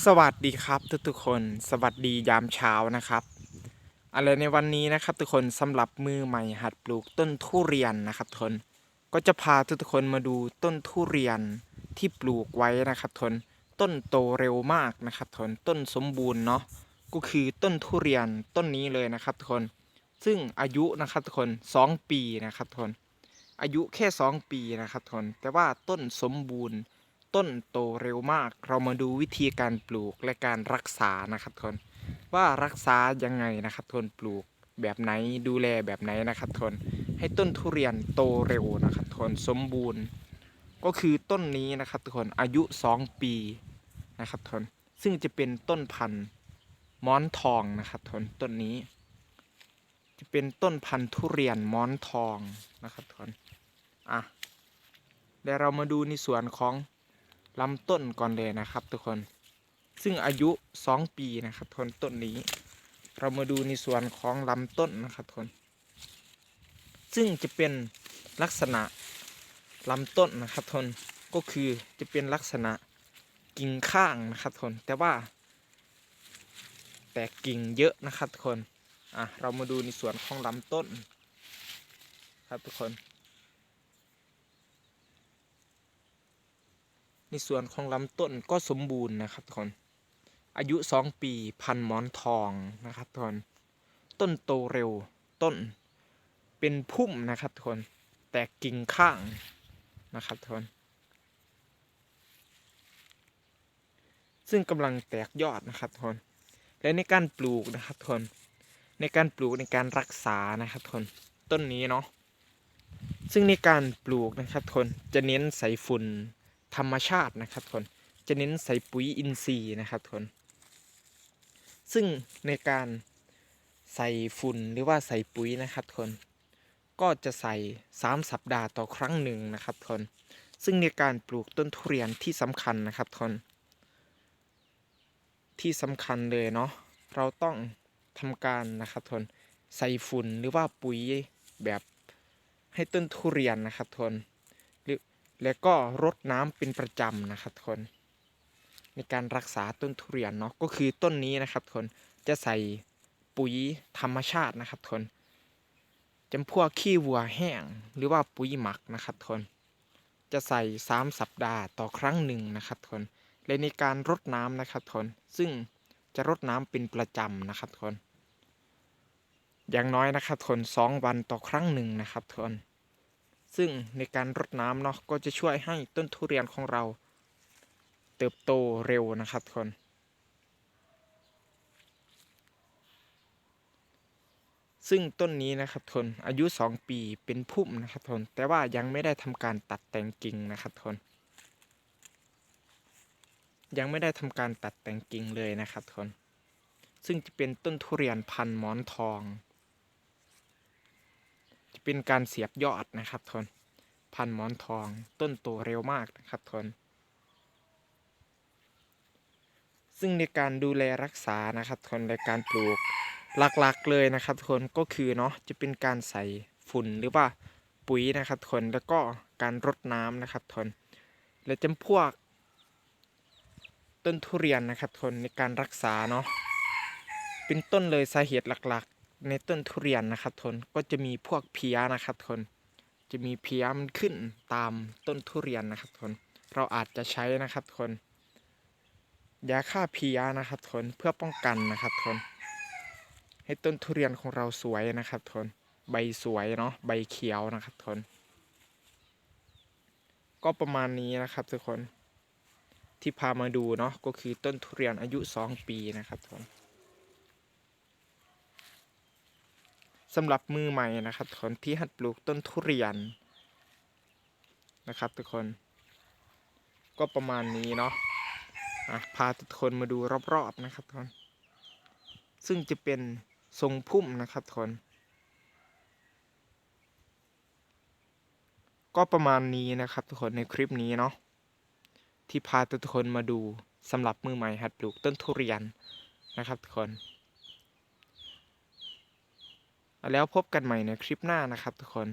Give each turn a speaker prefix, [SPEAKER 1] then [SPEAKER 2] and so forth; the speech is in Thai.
[SPEAKER 1] สวัสดีครับทุกทุกๆคนสวัสดียามเช้านะครับอะไรในวันนี้นะครับทุกคนสำหรับมือใหม่หัดปลูกต้นทุเรียนนะครับทุกคนก็จะพาทุกทุกๆคนมาดูต้นทุเรียนที่ปลูกไว้นะครับทุกคนต้นโตเร็วมากนะครับทุกคนต้นสมบูรณ์เนาะก็คือต้นทุเรียนต้นนี้เลยนะครับทุกคนซึ่งอายุนะครับทุกคนสองปีนะครับทุกคนอายุแค่สองปีนะครับทุกคนแต่ว่าต้นสมบูรณ์ ต้นโตเร็วมาก เรามาดูวิธีการปลูกและการรักษานะครับทนว่ารักษายังไงนะครับทนปลูกแบบไหนดูแลแบบไหนนะครับทนให้ต้นทุเรียนโตเร็วนะครับทนสมบูรณ์ ก็คือต้นนี้นะครับทุกคนอายุ 2 ปีนะครับทนซึ่งจะเป็นต้นพันธุ์ม้อนทองนะครับทนต้นนี้ จะเป็นต้นพันธุ์ทุเรียนม้อนทองนะครับทนอะเดี๋ยวเรามาดูในส่วนของ ลำต้นก่อนเลยนะครับทุกคน ซึ่งอายุ 2 ปีนะครับทนต้นนี้ เรามาดูในส่วนของลำต้นนะครับทนซึ่งจะเป็นลักษณะลำต้นนะครับทนก็คือจะเป็นลักษณะกิ่งข้างนะครับทนแต่ว่า แตกกิ่งเยอะนะครับทุกคนอะเรามาดูในส่วนของลำต้น ครับทุกคน ในส่วนของลำต้นก็สมบูรณ์นะครับทุกคน อายุ 2 ปีพันหมอนทองนะครับทุกคน ต้นโตเร็วต้นเป็นพุ่มนะครับทุกคน แตกกิ่งข้างนะครับทุกคน ซึ่งกำลังแตกยอดนะครับทุกคน และในการปลูกนะครับทุกคน ในการปลูกในการรักษานะครับทุกคนต้นนี้เนาะซึ่งในการปลูกนะครับทุกคนจะเน้นใส่ฝุ่น ธรรมชาตินะครับทุกคนจะเน้นใส่ปุ๋ยอินทรีย์นะครับทุกคนซึ่งในการใส่ฝุ่นหรือว่าใส่ปุ๋ยนะครับทุกคนก็จะใส่ 3 สัปดาห์ต่อครั้งหนึ่งนะครับทุกคนซึ่งในการปลูกต้นทุเรียนที่สำคัญนะครับทุกคนที่สำคัญเลยเนาะเราต้องทำการนะครับทุกคนใส่ฝุ่นหรือว่าปุ๋ยแบบให้ต้นทุเรียนนะครับทุกคน แล้วก็รดน้ำเป็นประจำนะครับทุกคน ในการรักษาต้นทุเรียนเนาะก็คือต้นนี้นะครับทุกคนจะใส่ปุ๋ยธรรมชาตินะครับทุกคนจำพวกขี้วัวแห้งหรือว่าปุ๋ยหมักนะครับทุกคนจะใส่ 3 สัปดาห์ต่อครั้งหนึ่งนะครับทุกคนและในการรดน้ำนะครับทุกคนซึ่งจะรดน้ำเป็นประจำนะครับทุกคนอย่างน้อยนะครับทุกคนสองวันต่อครั้งหนึ่งนะครับทุกคน ซึ่งในการรดน้ำเนาะก็จะช่วยให้ต้นทุเรียนของเรา เติบโตเร็วนะครับทุกคนซึ่งต้นนี้นะครับทุนอายุ 2 ปีเป็นพุ่มนะครับทุนแต่ว่ายังไม่ได้ทำการตัดแต่งกิ่งนะครับทุนยังไม่ได้ทำการตัดแต่งกิ่งเลยนะครับทุนซึ่งจะเป็นต้นทุเรียนพันหมอนทอง จะเป็นการเสียบยอดนะครับทนพันหมอนทองต้นโตเร็วมากนะครับทนซึ่งในการดูแลรักษานะครับทนในการปลูกหลักๆเลยนะครับทนก็คือเนาะจะเป็นการใส่ฝุ่นหรือว่าปุ๋ยนะครับทนแล้วก็การรดน้ำนะครับทนและจำพวก ต้นทุเรียนนะครับทนในการรักษาเนาะเป็นต้นเลยสาเหตุหลักๆ ในต้นทุเรียนนะครับทนก็จะมีพวกเพี้ยนะครับทนจะมีเพี้ยมันขึ้นตามต้นทุเรียนนะครับทนเราอาจจะใช้นะครับทนยาฆ่าเพี้ยนะครับทนเพื่อป้องกันนะครับทนให้ต้นทุเรียนของเราสวยนะครับทนใบสวยเนาะใบเขียวนะครับทนก็ประมาณนี้นะครับทุกคนที่พามาดูเนาะก็คือต้นทุเรียนอายุ 2 ปีนะครับทุกคน สำหรับมือใหม่นะครับทุกคนที่หัดปลูกต้นทุเรียนนะครับ ทุกคนก็ประมาณนี้เนาะะพาทุกคนมาดูรอบๆนะครับทุกคนซึ่งจะเป็นทรงพุ่มนะครับทุกคนก็ประมาณนี้นะครับทุกคนในคลิปนี้เนาะที่พาทุกคนมาดูสำหรับมือใหม่หัดปลูกต้นทุเรียนนะครับทุกคน แล้วพบกันใหม่ในคลิปหน้านะครับทุกคน